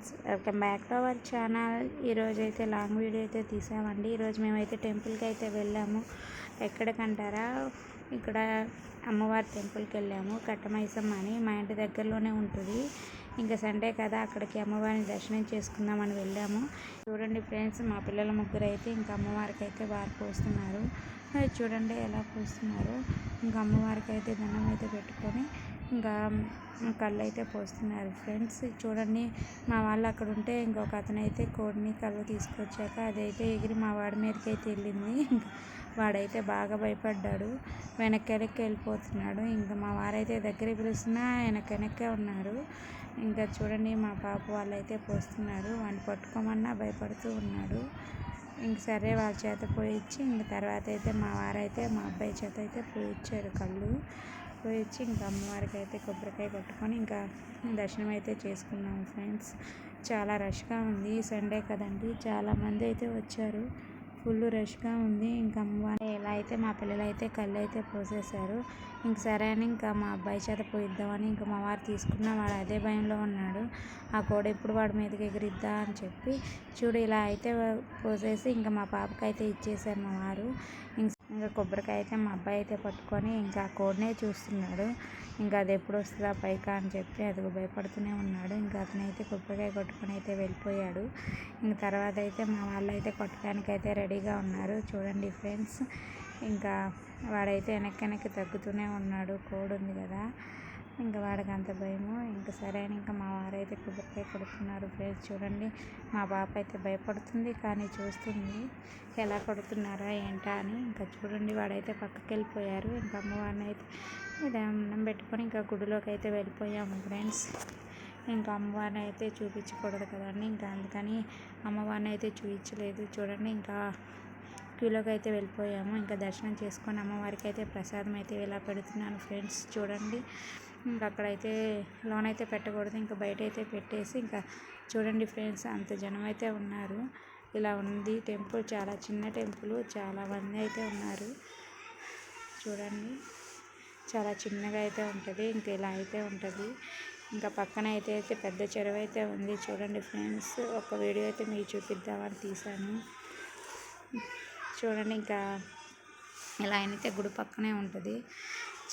Friends welcome back to our channel. ఈరోజు అయితే long video అయితే తీసామండి. ఈరోజు మేమైతే టెంపుల్కి అయితే వెళ్ళాము. ఎక్కడికంటారా? ఇక్కడ అమ్మవారి టెంపుల్కి వెళ్ళాము. కట్టమైసమ్మ అని మా ఇంటి దగ్గరలోనే ఉంటుంది. ఇంకా సండే కదా అక్కడికి అమ్మవారిని దర్శనం చేసుకుందామని వెళ్ళాము. చూడండి ఫ్రెండ్స్ మా పిల్లల ముగ్గురు అయితే ఇంకా అమ్మవారికి అయితే వారు పోస్తున్నారు. చూడండి ఎలా పోస్తున్నారు. ఇంకా అమ్మవారికి అయితే దండం అయితే పెట్టుకొని ఇంకా కళ్ళు అయితే పోస్తున్నారు ఫ్రెండ్స్. చూడండి మా వాళ్ళు అక్కడ ఉంటే ఇంకొక అతను అయితే కోడిని కళ్ళు తీసుకొచ్చాక అదైతే ఎగిరి మా వాడి మీదకి అయితే వెళ్ళింది వాడైతే బాగా భయపడ్డాడు. వెనక్కి వెనక్కి వెళ్ళిపోతున్నాడు. ఇంకా మా వారైతే దగ్గర పిలుస్తున్నా వెనక్కి వెనక్కే ఉన్నారు. ఇంకా చూడండి మా పాప వాళ్ళైతే పోస్తున్నారు. వాడిని పట్టుకోమన్నా భయపడుతూ ఉన్నాడు. ఇంక సరే వాళ్ళ చేత పోయిచ్చి ఇంక తర్వాత అయితే మా వారైతే మా అబ్బాయి చేత అయితే పోయిచ్చారు కళ్ళు. పోయిచ్చి ఇంకా అమ్మవారికి అయితే కొబ్బరికాయ కొట్టుకొని ఇంకా దర్శనం అయితే చేసుకున్నాము ఫ్రెండ్స్. చాలా రష్గా ఉంది సండే కదండి. చాలామంది అయితే వచ్చారు. ఫుల్ రష్గా ఉంది. ఇంకా అమ్మవారి ఎలా అయితే మా పిల్లలు అయితే కళ్ళు అయితే పోసేశారు. ఇంక సరే అని ఇంకా మా అబ్బాయి చేత పోయిద్దామని ఇంకా మా వారు తీసుకున్న వాడు అదే భయంలో ఉన్నాడు. ఆ కోడ ఎప్పుడు వాడి మీదకి ఎగిరిద్దా అని చెప్పి చూడు ఇలా అయితే పోసేసి ఇంకా మా పాపకి అయితే ఇచ్చేసారు మా వారు. ఇంకా ఇంకా కొబ్బరికాయ అయితే మా అబ్బాయి అయితే పట్టుకొని ఇంకా ఆ కోడ్నే చూస్తున్నాడు. ఇంకా అది ఎప్పుడు వస్తుందా పైకా అని చెప్పి అది భయపడుతూనే ఉన్నాడు. ఇంకా అతనైతే కొబ్బరికాయ కొట్టుకొని అయితే వెళ్ళిపోయాడు. ఇంక తర్వాత అయితే మా వాళ్ళు అయితే కొట్టడానికి అయితే రెడీగా ఉన్నారు. చూడండి ఫ్రెండ్స్ ఇంకా వాడైతే వెనక్కి వెనక్కి తగ్గుతూనే ఉన్నాడు. కోడ్ ఉంది కదా. ఇంకా వాడికి అంత భయము ఇంకా సరే అని ఇంకా మా వారైతే కొబ్బరికాయ కొడుతున్నారు ఫ్రెండ్స్. చూడండి మా పాప అయితే భయపడుతుంది కానీ చూస్తుంది ఎలా కొడుతున్నారా ఏంటా అని. ఇంకా చూడండి వాడైతే పక్కకి వెళ్ళిపోయారు ఇంకా అమ్మవారిని అయితే దండం పెట్టుకొని ఇంకా గుడిలోకి అయితే వెళ్ళిపోయాము ఫ్రెండ్స్. ఇంకా అమ్మవారిని అయితే చూపించకూడదు కదండి ఇంకా అందుకని అమ్మవారిని అయితే చూపించలేదు. చూడండి ఇంకా క్యూలోకి అయితే వెళ్ళిపోయాము. ఇంకా దర్శనం చేసుకొని అమ్మవారికి అయితే ప్రసాదం అయితే ఇలా పెడుతున్నాను ఫ్రెండ్స్. చూడండి ఇంకా అక్కడైతే లోన్ అయితే పెట్టకూడదు. ఇంకా బయట అయితే పెట్టేసి ఇంకా చూడండి ఫ్రెండ్స్ అంత జనం అయితే ఉన్నారు. ఇలా ఉంది టెంపుల్ చాలా చిన్న టెంపుల్ చాలా మంది అయితే ఉన్నారు. చూడండి చాలా చిన్నగా అయితే ఉంటుంది ఇంకా ఇలా అయితే ఉంటుంది. ఇంకా పక్కన అయితే అయితే పెద్ద చెరువు అయితే ఉంది. చూడండి ఫ్రెండ్స్ ఒక వీడియో అయితే మీకు చూపిద్దామని తీశాను చూడండి ఇంకా ఇలా అయితే గుడి పక్కనే ఉంటుంది.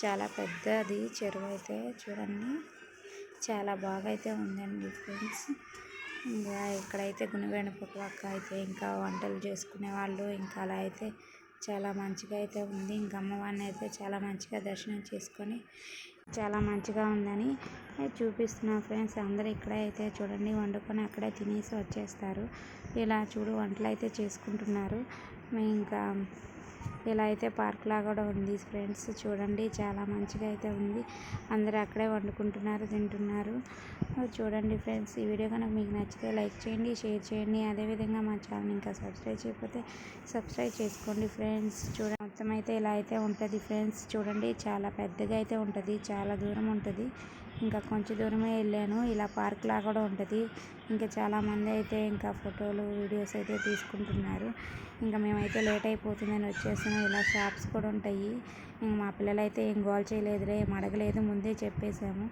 చాలా పెద్దది చెరువు అయితే చూడండి. చాలా బాగా అయితే ఉందండి ఫ్రెండ్స్. ఇంకా ఇక్కడైతే గుణవేణ పక్క అయితే ఇంకా వంటలు చేసుకునే వాళ్ళు ఇంకా అలా అయితే చాలా మంచిగా అయితే ఉంది. ఇంకా అమ్మవారిని అయితే చాలా మంచిగా దర్శనం చేసుకొని చాలా మంచిగా ఉందని చూపిస్తున్నా ఫ్రెండ్స్. అందరూ ఇక్కడే అయితే చూడండి వండుకొని అక్కడే తినేసి వచ్చేస్తారు. ఇలా చూడు వంటలు అయితే చేసుకుంటున్నారు. ఇంకా ఇలా అయితే పార్క్ లా కూడా ఉంది ఫ్రెండ్స్. చూడండి చాలా మంచిగా అయితే ఉంది. అందరూ అక్కడే వండుకుంటున్నారు తింటున్నారు. చూడండి ఫ్రెండ్స్ ఈ వీడియో కనుక మీకు నచ్చితే లైక్ చేయండి షేర్ చేయండి. అదేవిధంగా మా ఛానల్ ఇంకా సబ్స్క్రైబ్ చేయకపోతే సబ్స్క్రైబ్ చేసుకోండి ఫ్రెండ్స్. చూడండి. మొత్తం అయితే ఇలా అయితే ఉంటుంది ఫ్రెండ్స్. చూడండి చాలా పెద్దగా అయితే ఉంటుంది చాలా దూరం ఉంటుంది. ఇంకా కొంచెం దూరమే వెళ్ళాను. ఇలా పార్క్ లాగా కూడా ఉంటుంది. ఇంకా చాలామంది అయితే ఇంకా ఫోటోలు వీడియోస్ అయితే తీసుకుంటున్నారు. ఇంకా మేమైతే లేట్ అయిపోతుందని వచ్చేసాను ఇలా షాప్స్ కూడా ఉంటాయి. ఇంక మా పిల్లలైతే ఏం గోల్ చేయలేదులే ఏం అడగలేదు ముందే చెప్పేశాము.